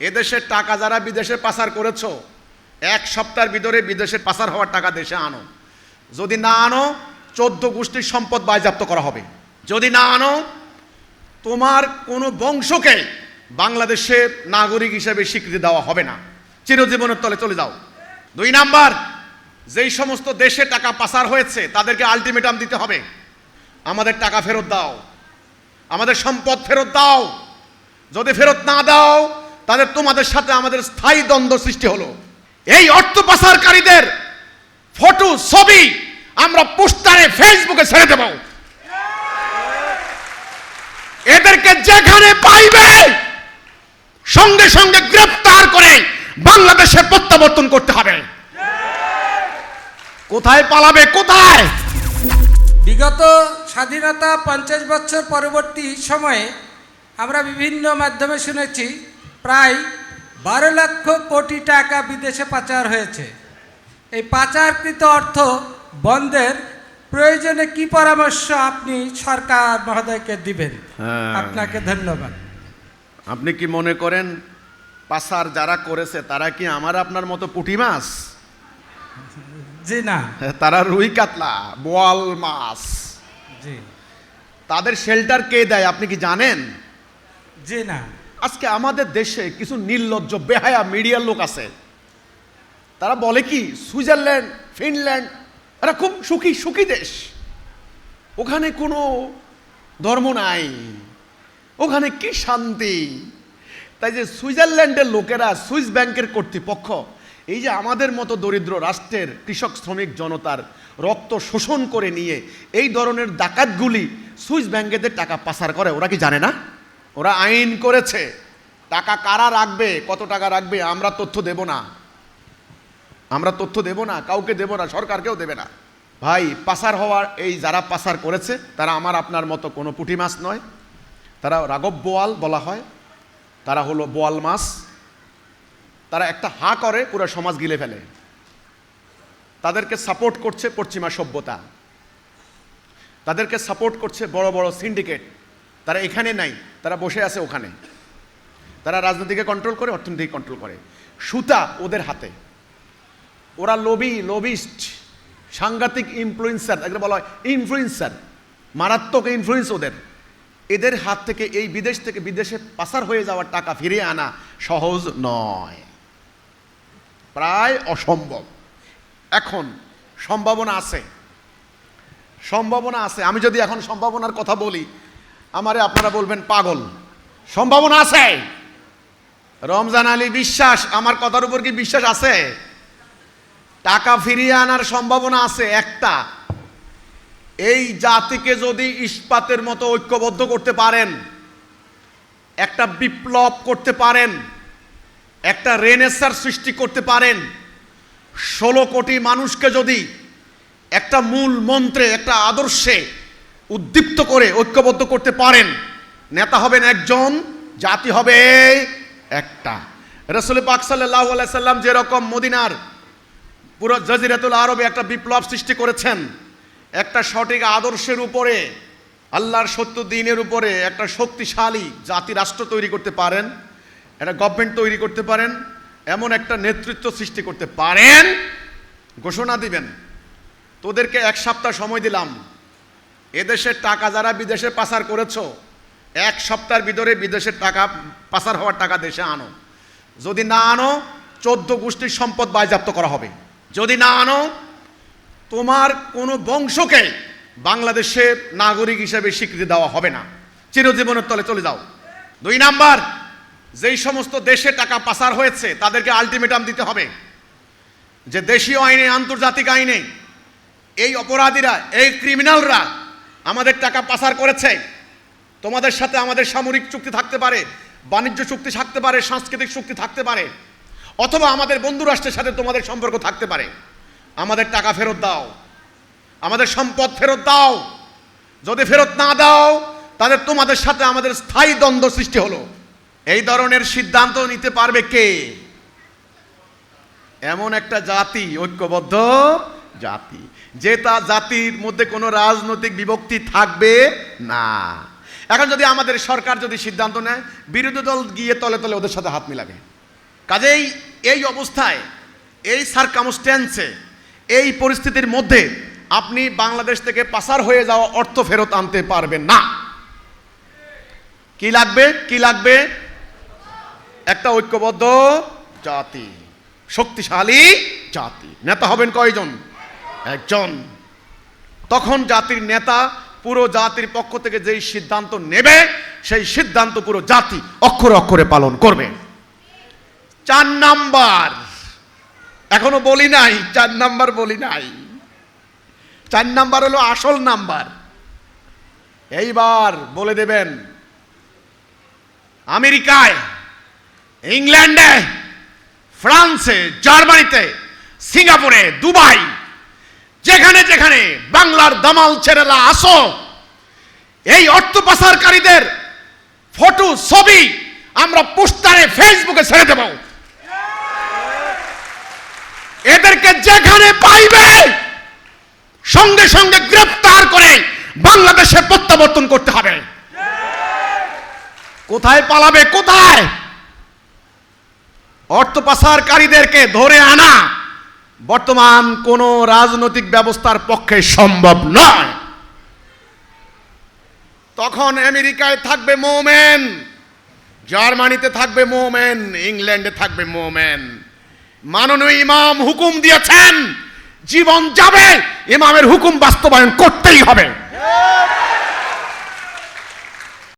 এদেশের টাকা যারা বিদেশে পাচার করেছ, এক সপ্তাহের ভিতরে বিদেশে পাচার হওয়ার টাকা দেশে আনো। যদি না আনো, চোদ্দ গোষ্ঠীর সম্পদ বাজেয়াপ্ত করা হবে। যদি না আনো, তোমার কোনো বংশকে বাংলাদেশের নাগরিক হিসেবে স্বীকৃতি দেওয়া হবে না। চিরজীবনের তলে চলে যাও। দুই নাম্বার, যেই সমস্ত দেশে টাকা পাচার হয়েছে, তাদেরকে আলটিমেটাম দিতে হবে। আমাদের টাকা ফেরত দাও। আমাদের সম্পদ ফেরত দাও। যদি ফেরত না দাও তাদের তোমাদের সাথে আমাদের স্থায়ী দ্বন্দ্ব সৃষ্টি হলো। এই অর্থ পাচারকারীদের ফটো, ছবি আমরা পোস্টারে ফেসবুকে ছেড়ে দেব। এদেরকে যেখানে পাইবে, সঙ্গে সঙ্গে গ্রেফতার করে বাংলাদেশে প্রত্যাবর্তন করতে হবে। কোথায় পালাবে, কোথায়? বিগত স্বাধীনতা পঞ্চাশ বছর পরবর্তী সময়ে আমরা বিভিন্ন মাধ্যমে শুনেছি প্রায় বারো লক্ষ কোটি টাকা বিদেশে পাচার হয়েছে। এই পাচারকৃত অর্থ বন্ধের প্রয়োজনে কি পরামর্শ আপনি সরকার মহোদয়কে দিবেন? হ্যাঁ। আপনাকে ধন্যবাদ। আপনি কি মনে করেন পাসার যারা করেছে তারা কি আমার আপনার মতো পুঁটি মাছ? জি না। তারা রুই কাতলা বোয়াল মাছ। জি। তাদের শেল্টার কে দেয় আপনি কি জানেন? জি না। আজকে আমাদের দেশে কিছু নির্লজ্জ, বেহায়া মিডিয়ার লোক আছে। তারা বলে কি, সুইজারল্যান্ড, ফিনল্যান্ড, এরা খুব সুখী সুখী দেশ। ওখানে কোনো ধর্ম নাই। ওখানে কি শান্তি? তাই যে সুইজারল্যান্ডের লোকেরা সুইস ব্যাংকের কর্তৃপক্ষ, এই যে আমাদের মতো দরিদ্র রাষ্ট্রের কৃষক, শ্রমিক, জনতার রক্ত শোষণ করে নিয়ে এই ধরনের ডাকাতগুলি সুইস ব্যাংকেদের টাকা পাচার করে, ওরা কি জানে না? ওরা আইন করেছে। টাকা কারা রাখবে, কত টাকা রাখবে, আমরা তথ্য দেব না। আমরা তথ্য দেব না, কাউকে দেব না, সরকারকেও দেবে না। ভাই পাসার হওয়ার এই যারা পাসার করেছে, তারা আমার আপনার মতো কোনো পুঁটি মাছ নয়। তারা রাগব বোয়াল বলা হয়। তারা হলো বোয়াল মাছ। তারা একটা হা করে, পুরো সমাজ গিলে ফেলে। তাদেরকে সাপোর্ট করছে পশ্চিমা সভ্যতা। তাদেরকে সাপোর্ট করছে বড় বড় সিন্ডিকেট। তারা এখানে নাই, তারা বসে আছে ওখানে। তারা রাজনীতিকে কন্ট্রোল করে, অর্থনীতিকে কন্ট্রোল করে। সুতা ওদের হাতে। ওরা লবি লবিস্ট সাংঘাতিক ইনফ্লুয়েন্সার এগুলো বলা হয় ইনফ্লুয়েন্সার মারাত্মক ইনফ্লুয়েন্স ওদের। এদের হাত থেকে এই বিদেশ থেকে বিদেশে পাসার হয়ে যাওয়ার টাকা ফিরিয়ে আনা সহজ নয়। প্রায় অসম্ভব। এখন সম্ভাবনা আছে। সম্ভাবনা আছে। আমি যদি এখন সম্ভাবনার কথা বলি আমারে আপনারা বলবেন পাগল। সম্ভাবনা আছে। রমজান আলী বিশ্বাস, আমার কথার উপর কি বিশ্বাস আছে? টাকা ফিরিয়ে আনার সম্ভাবনা আছে একটা। এই জাতিকে যদি ইস্পাতের মতো ঐক্যবদ্ধ করতে পারেন, একটা বিপ্লব করতে পারেন, একটা রেনেসার সৃষ্টি করতে পারেন, ষোলো কোটি মানুষকে যদি একটা মূল মন্ত্রে, একটা আদর্শে উদ্দীপ্ত করে ঐক্যবদ্ধ করতে পারেন। নেতা হবেন একজন, জাতি হবে একটা। রসুল পাক সাল্লাহ সাল্লাম যেরকম মদিনার পুরো জজিরাতুল আরবে একটা বিপ্লব সৃষ্টি করেছেন, একটা সঠিক আদর্শের উপরে, আল্লাহর সত্য দিনের উপরে একটা শক্তিশালী জাতি রাষ্ট্র তৈরি করতে পারেন, একটা গভর্নমেন্ট তৈরি করতে পারেন, এমন একটা নেতৃত্ব সৃষ্টি করতে পারেন। ঘোষণা দিবেন। তোদেরকে এক সপ্তাহ সময় দিলাম। এদেশের টাকা যারা বিদেশে পাচার করেছ, এক সপ্তাহের ভিতরে বিদেশের টাকা পাচার হওয়ার টাকা দেশে আনো। যদি না আনো, চোদ্দ গোষ্ঠীর সম্পদ বাজেয়াপ্ত করা হবে। যদি না আনো, তোমার কোনো বংশকে বাংলাদেশের নাগরিক হিসেবে স্বীকৃতি দেওয়া হবে না। চিরজীবনের তলে চলে যাও। দুই নাম্বার, যেই সমস্ত দেশে টাকা পাচার হয়েছে, তাদেরকে আলটিমেটাম দিতে হবে। যে দেশীয় আইনে, আন্তর্জাতিক আইনে, এই অপরাধীরা, এই ক্রিমিনালরা আমাদের টাকা পাচার করেছে। তোমাদের সাথে আমাদের সামরিক চুক্তি থাকতে পারে, বাণিজ্য চুক্তি থাকতে পারে, সাংস্কৃতিক চুক্তি থাকতে পারে, অথবা আমাদের বন্ধু রাষ্ট্রের সাথে তোমাদের সম্পর্ক থাকতে পারে। আমাদের টাকা ফেরত দাও। আমাদের সম্পদ ফেরত দাও। যদি ফেরত না দাও, তাহলে তোমাদের সাথে আমাদের স্থায়ী দ্বন্দ্ব সৃষ্টি হলো। এই ধরনের সিদ্ধান্ত নিতে পারবে কে? এমন একটা জাতি ঐক্যবদ্ধ জাতি। যে তা জাতির মধ্যে কোনো রাজনৈতিক বিভক্তি থাকবে না। এখন যদি আমাদের সরকার যদি সিদ্ধান্ত নেয়, বিরোধী দল গিয়ে তলে তলে ওদের সাথে হাত মিলাবে। কাজেই এই অবস্থায়, এই সার্কামস্ট্যান্সে এই পরিস্থিতির মধ্যে আপনি বাংলাদেশ থেকে পাসার হয়ে যাওয়া অর্থ ফেরত আনতে পারবেন না। কি লাগবে? কি লাগবে? একটা ঐক্যবদ্ধ জাতি, শক্তিশালী জাতি। নেতা হবেন কয়জন? একজন। তখন জাতির নেতা পুরো জাতির পক্ষ থেকে যেই সিদ্ধান্ত নেবে, সেই সিদ্ধান্ত পুরো জাতি অক্ষরে অক্ষরে পালন করবে। চার নাম্বার। এখনও বলি নাই, চার নাম্বার বলি নাই। চার নাম্বার হলো আসল নাম্বার। এইবার বলে দেবেন, আমেরিকায়, ইংল্যান্ডে, ফ্রান্সে, জার্মানিতে, সিঙ্গাপুরে, দুবাই যেখানে যেখানে বাংলার দামাল ছেড়েলা আসো, এই অর্থ পাচারকারীদের ফটো, ছবি আমরা পোস্টারে ফেসবুকে ছেড়ে দেব। এদেরকে যেখানে পাইবে, সঙ্গে সঙ্গে গ্রেফতার করে বাংলাদেশে প্রত্যাবর্তন করতে হবে। কোথায় পালাবে, কোথায়? অর্থ পাচারকারীদেরকে ধরে আনা। বর্তমান কোন রাজনৈতিক ব্যবস্থার পক্ষে সম্ভব নয়। তখন আমেরিকায় থাকবে মোমেন, জার্মানিতে থাকবে মোমেন, ইংল্যান্ডে থাকবে মোমেন। মাননীয় ইমাম হুকুম দিয়েছেন, জীবন যাবে, ইমামের হুকুম বাস্তবায়ন করতেই হবে।